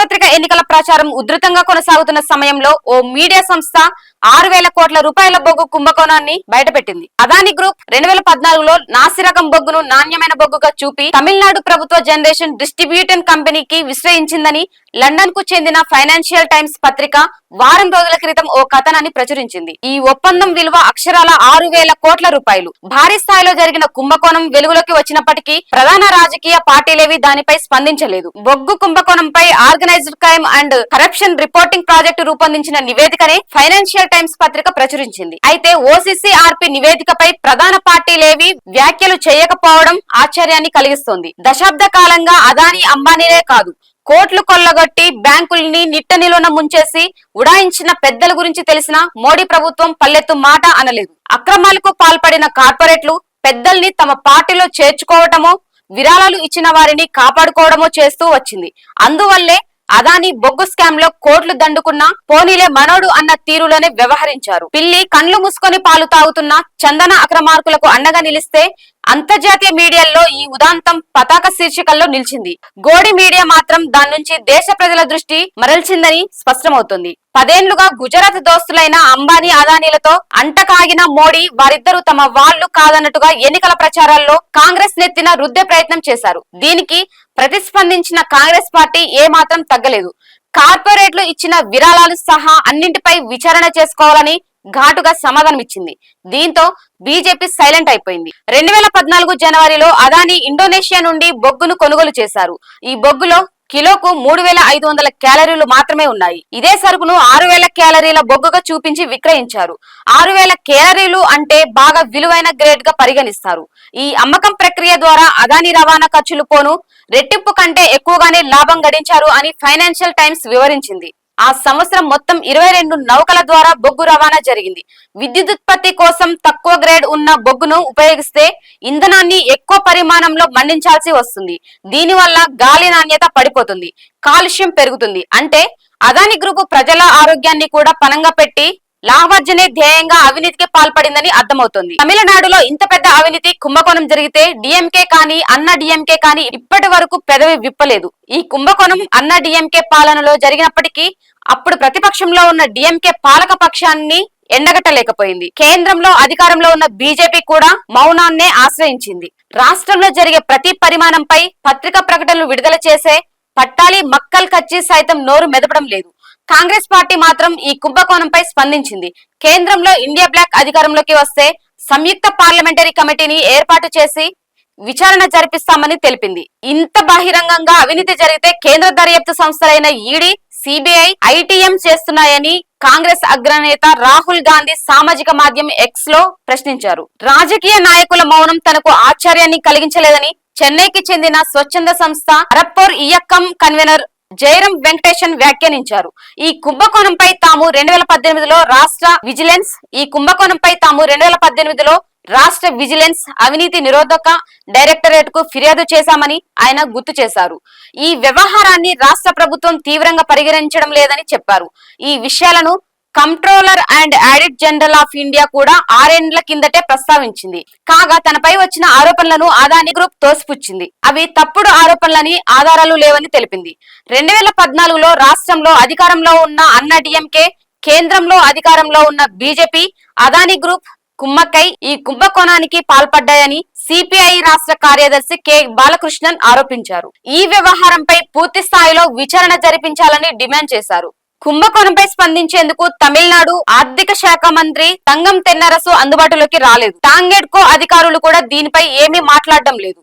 సార్వత్రిక ఎన్నికల ప్రచారం ఉధృతంగా కొనసాగుతున్న సమయంలో ఓ మీడియా సంస్థ ఆరు వేల కోట్ల రూపాయల బొగ్గు కుంభకోణాన్ని బయటపెట్టింది. అదాని గ్రూప్ రెండు వేల పద్నాలుగులో నాసిరకం బొగ్గును నాణ్యమైన బొగ్గుగా చూపి తమిళనాడు ప్రభుత్వ జనరేషన్ డిస్ట్రిబ్యూషన్ కంపెనీకి విశ్రయించిందని లండన్కు చెందిన ఫైనాన్షియల్ టైమ్స్ పత్రిక వారం రోజుల క్రితం ఓ కథనాన్ని ప్రచురించింది. ఈ ఒప్పందం విలువ అక్షరాల ఆరు వేల కోట్ల రూపాయలు. భారీ స్థాయిలో జరిగిన కుంభకోణం వెలుగులోకి వచ్చినప్పటికీ ప్రధాన రాజకీయ పార్టీలేవి దానిపై స్పందించలేదు. బొగ్గు కుంభకోణంపై organised crime and corruption reporting project రూపొందించిన నివేదికనే ఫైనాన్షియల్ టైమ్స్ పత్రిక ప్రచురించింది. అయితే ఓసీసీఆర్పి నివేదికపై ప్రధాన పార్టీలేవి వ్యాఖ్యలు చేయకపోవడం ఆశ్చర్యాన్ని కలిగిస్తోంది. దశాబ్ద కాలంగా అదానీ అంబానీనే కాదు కోట్లు కొల్లగొట్టి బ్యాంకుల్ని నిట్ట నిలువన ముంచేసి ఉడాయించిన పెద్దల గురించి తెలిసిన మోడీ ప్రభుత్వం పల్లెత్తు మాట అనలేదు. అక్రమాలకు పాల్పడిన కార్పొరేట్లు పెద్దల్ని తమ పార్టీలో చేర్చుకోవటమో విరాళాలు ఇచ్చిన వారిని కాపాడుకోవడమో చేస్తూ వచ్చింది. అందువల్లే అదాని బొగ్గు స్కామ్లో కోట్లు దండుకున్నా పోనీలే మనోడు అన్న తీరులోనే వ్యవహరించారు. పిల్లి కండ్లు మూసుకొని పాలు తాగుతున్న చందన అక్రమార్కులకు అండగా నిలిస్తే అంతర్జాతీయ మీడియాల్లో ఈ ఉదాంతం పతాక శీర్షికల్లో నిలిచింది. గోడి మీడియా మాత్రం దాని నుంచి దేశ ప్రజల దృష్టి మరల్చిందని స్పష్టమవుతుంది. పదేండ్లుగా గుజరాత్ దోస్తులైన అంబానీ అదానీలతో అంటకాగిన మోడీ వారిద్దరూ తమ వాళ్ళు కాదన్నట్టుగా ఎన్నికల ప్రచారాల్లో కాంగ్రెస్ నెత్తిన రుద్దే ప్రయత్నం చేశారు. దీనికి ప్రతిస్పందించిన కాంగ్రెస్ పార్టీ ఏ మాత్రం తగ్గలేదు. కార్పొరేట్లు ఇచ్చిన విరాళాలు సహా అన్నింటిపై విచారణ చేసుకోవాలని ఘాటుగా సమాధానం ఇచ్చింది దీంతో బీజేపీ సైలెంట్ అయిపోయింది. రెండు వేల పద్నాలుగు జనవరిలో అదాని ఇండోనేషియా నుండి బొగ్గును కొనుగోలు చేశారు. ఈ బొగ్గులో కిలోకు మూడు వేల ఐదు వందల క్యాలరీలు మాత్రమే ఉన్నాయి. ఇదే సరుకును ఆరు వేల క్యాలరీల బొగ్గుగా చూపించి విక్రయించారు. ఆరు వేల క్యాలరీలు అంటే బాగా విలువైన గ్రేడ్గా పరిగణిస్తారు. ఈ అమ్మకం ప్రక్రియ ద్వారా అదాని రవాణా ఖర్చులు పోను రెట్టింపు కంటే ఎక్కువగానే లాభం గడించారు అని ఫైనాన్షియల్ టైమ్స్ వివరించింది. ఆ సంవత్సరం మొత్తం ఇరవై రెండు నౌకల ద్వారా బొగ్గు రవాణా జరిగింది. విద్యుదుత్పత్తి కోసం తక్కువ గ్రేడ్ ఉన్న బొగ్గును ఉపయోగిస్తే ఇంధనాన్ని ఎక్కువ పరిమాణంలో మండించాల్సి వస్తుంది. దీనివల్ల గాలి నాణ్యత పడిపోతుంది. కాలుష్యం పెరుగుతుంది. అంటే అదాని గ్రూపు ప్రజల ఆరోగ్యాన్ని కూడా పనంగా పెట్టి లాభార్జనే ధ్యేయంగా అవినీతికి పాల్పడిందని అర్థమవుతుంది. తమిళనాడులో ఇంత పెద్ద అవినీతి కుంభకోణం జరిగితే డిఎంకే కానీ అన్న డిఎంకే కానీ ఇప్పటి వరకు పెదవి విప్పలేదు. ఈ కుంభకోణం అన్న డిఎంకే పాలనలో జరిగినప్పటికీ అప్పుడు ప్రతిపక్షంలో ఉన్న డిఎంకే పాలక పక్షాన్ని ఎండగట్టలేకపోయింది. కేంద్రంలో అధికారంలో ఉన్న బీజేపీ కూడా మౌనాన్నే ఆశ్రయించింది. రాష్ట్రంలో జరిగే ప్రతి పరిమాణంపై పత్రికా ప్రకటనలు విడుదల చేసే పట్టాలి మక్కల్ కచ్చి సైతం నోరు మెదపడం లేదు. కాంగ్రెస్ పార్టీ మాత్రం ఈ కుంభకోణంపై స్పందించింది. కేంద్రంలో ఇండియా బ్లాక్ అధికారంలోకి వస్తే సంయుక్త పార్లమెంటరీ కమిటీని ఏర్పాటు చేసి విచారణ జరిపిస్తామని తెలిపింది. ఇంత బహిరంగంగా అవినీతి జరిగితే కేంద్ర దర్యాప్తు సంస్థలైన ఈడీ సిబిఐ ఐటీఎం చేస్తున్నాయని కాంగ్రెస్ అగ్రనేత రాహుల్ గాంధీ సామాజిక మాధ్యమం ఎక్స్లో ప్రశ్నించారు. రాజకీయ నాయకుల మౌనం తనకు ఆశ్చర్యాన్ని కలిగించలేదని చెన్నైకి చెందిన స్వచ్ఛంద సంస్థ అరప్పూర్ ఇయక్కం కన్వీనర్ జయరం వెంకటేశన్ వ్యాఖ్యానించారు. ఈ కుంభకోణంపై తాము రెండు వేల పద్దెనిమిదిలో రాష్ట్ర విజిలెన్స్ ఈ కుంభకోణంపై తాము రెండు వేల పద్దెనిమిదిలో రాష్ట్ర విజిలెన్స్ అవినీతి నిరోధక డైరెక్టరేట్కు ఫిర్యాదు చేశామని ఆయన గుర్తు చేశారు. ఈ వ్యవహారాన్ని రాష్ట్ర ప్రభుత్వం తీవ్రంగా పరిగణించడం లేదని చెప్పారు. ఈ విషయాలను controller and audit general of India కూడా ఆరేండ్ల కిందటే ప్రస్తావించింది. కాగా తనపై వచ్చిన ఆరోపణలను అదాని గ్రూప్ తోసిపుచ్చింది. అవి తప్పుడు ఆరోపణలని ఆధారాలు లేవని తెలిపింది. రెండు వేల పద్నాలుగులో రాష్ట్రంలో అధికారంలో ఉన్న అన్న డిఎంకే కేంద్రంలో అధికారంలో ఉన్న బీజేపీ అదాని గ్రూప్ కుమ్మక్కై ఈ కుంభకోణానికి పాల్పడ్డాయని సిపిఐ రాష్ట్ర కార్యదర్శి కె. బాలకృష్ణన్ ఆరోపించారు. ఈ వ్యవహారంపై పూర్తి స్థాయిలో విచారణ జరిపించాలని డిమాండ్ చేశారు. కుంభకోణంపై స్పందించేందుకు తమిళనాడు ఆర్థిక శాఖ మంత్రి తంగం తెన్నరసు అందుబాటులోకి రాలేదు. టాంగెడ్కో అధికారులు కూడా దీనిపై ఏమీ మాట్లాడడం లేదు.